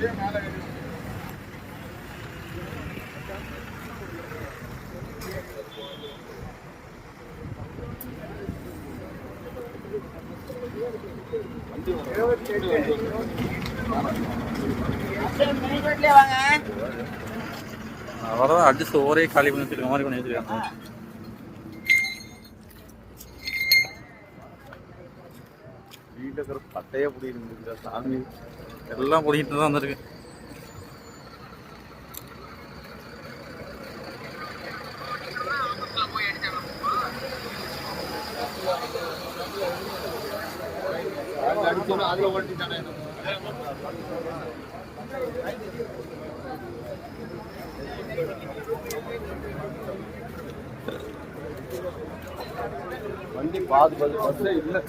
அப்படியே மேலே இருபத்தி எட்டு வாங்க அவரதான் அட்ஜஸ்ட் ஒரே காலி பண்ணி வச்சிருக்க மாதிரி பண்ணி வச்சிருக்காங்க. வீட்டில் இருக்கிற பட்டையே பிடிக்கிட்டு சாமி. எல்லாம் பிடிக்கிட்டு தான் வந்திருக்கு அதுல ஓட்டிட்டானே வண்டி பாது பாது பஸ்ஸே இல்லை.